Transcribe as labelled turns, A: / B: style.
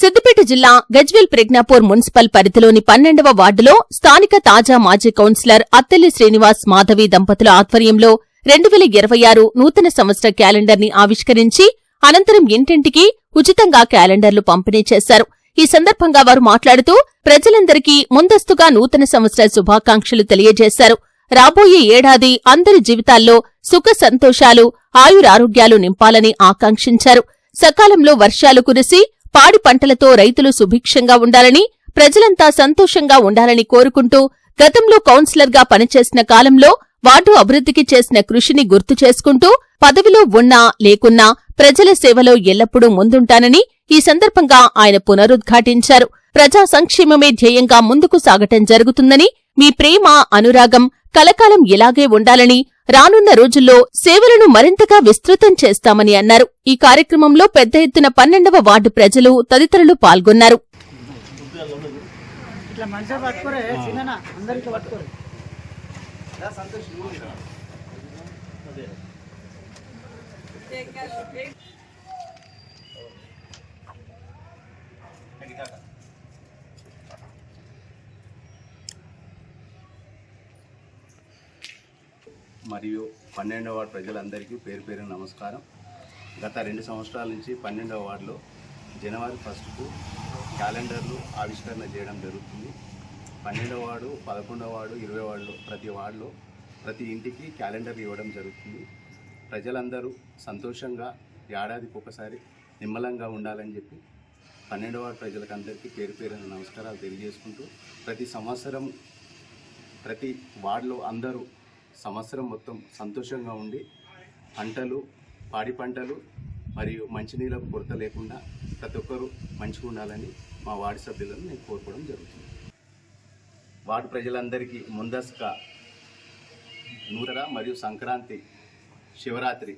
A: సిద్దిపేట జిల్లా గజ్వేల్ ప్రజ్ఞాపూర్ మున్సిపల్ పరిధిలోని పన్నెండవ వార్డులో స్థానిక తాజా మాజీ కౌన్సిలర్ అత్తెల్లి శ్రీనివాస్ మాధవి దంపతుల ఆధ్వర్యంలో రెండు వేల ఇరవై ఆరు నూతన సంవత్సర క్యాలెండర్ని ఆవిష్కరించి అనంతరం ఇంటింటికి ఉచితంగా క్యాలెండర్లు పంపిణీ చేశారు. ఈ సందర్భంగా వారు మాట్లాడుతూ ప్రజలందరికీ ముందస్తుగా నూతన సంవత్సర శుభాకాంక్షలు తెలియజేశారు. రాబోయే ఏడాది అందరి జీవితాల్లో సుఖ సంతోషాలు ఆయురారోగ్యాలు నింపాలని ఆకాంక్షించారు. సకాలంలో వర్షాలు కురిసి పాడి పంటలతో రైతులు సుభిక్షంగా ఉండాలని ప్రజలంతా సంతోషంగా ఉండాలని కోరుకుంటూ గతంలో కౌన్సిలర్గా పనిచేసిన కాలంలో వార్డు అభివృద్ధికి చేసిన కృషిని గుర్తు చేసుకుంటూ పదవిలో ఉన్నా లేకున్నా ప్రజల సేవలో ఎల్లప్పుడూ ముందుంటానని ఈ సందర్భంగా ఆయన పునరుద్ఘాటించారు. ప్రజా సంక్షేమమే ధ్యేయంగా ముందుకు సాగటం జరుగుతుందని మీ ప్రేమ అనురాగం కలకాలం ఇలాగే ఉండాలని రానున్న రోజుల్లో సేవలను మరింతగా విస్తృతం చేస్తామని అన్నారు. ఈ కార్యక్రమంలో పెద్ద ఎత్తున పన్నెండవ వార్డు ప్రజలు తదితరులు పాల్గొన్నారు.
B: ఇట్లా మంచిగా
C: మరియు పన్నెండవ వార్డు ప్రజలందరికీ పేరు పేరు నమస్కారం. గత రెండు సంవత్సరాల నుంచి పన్నెండవ వార్డులో జనవరి ఫస్ట్కు క్యాలెండర్లు ఆవిష్కరణ చేయడం జరుగుతుంది. పన్నెండవ వార్డు పదకొండవ వార్డు ఇరవై వార్డులో ప్రతి వార్డులో ప్రతి ఇంటికి క్యాలెండర్ ఇవ్వడం జరుగుతుంది. ప్రజలందరూ సంతోషంగా ఏడాదికి ఒకసారి నిమ్మలంగా ఉండాలని చెప్పి పన్నెండవ వార్డు ప్రజలకు అందరికీ పేరు పేరున నమస్కారాలు తెలియజేసుకుంటూ ప్రతి సంవత్సరం ప్రతి వార్డులో అందరూ సంవత్సరం మొత్తం సంతోషంగా ఉండి పంటలు పాడి పంటలు మరియు మంచినీళ్ళకు కొరత లేకుండా ప్రతి ఒక్కరూ మంచిగా ఉండాలని మా వార్డు సభ్యులను నేను కోరుకోవడం జరుగుతుంది. వార్డు ప్రజలందరికీ ముందస్తుగా నూతన మరియు సంక్రాంతి శివరాత్రి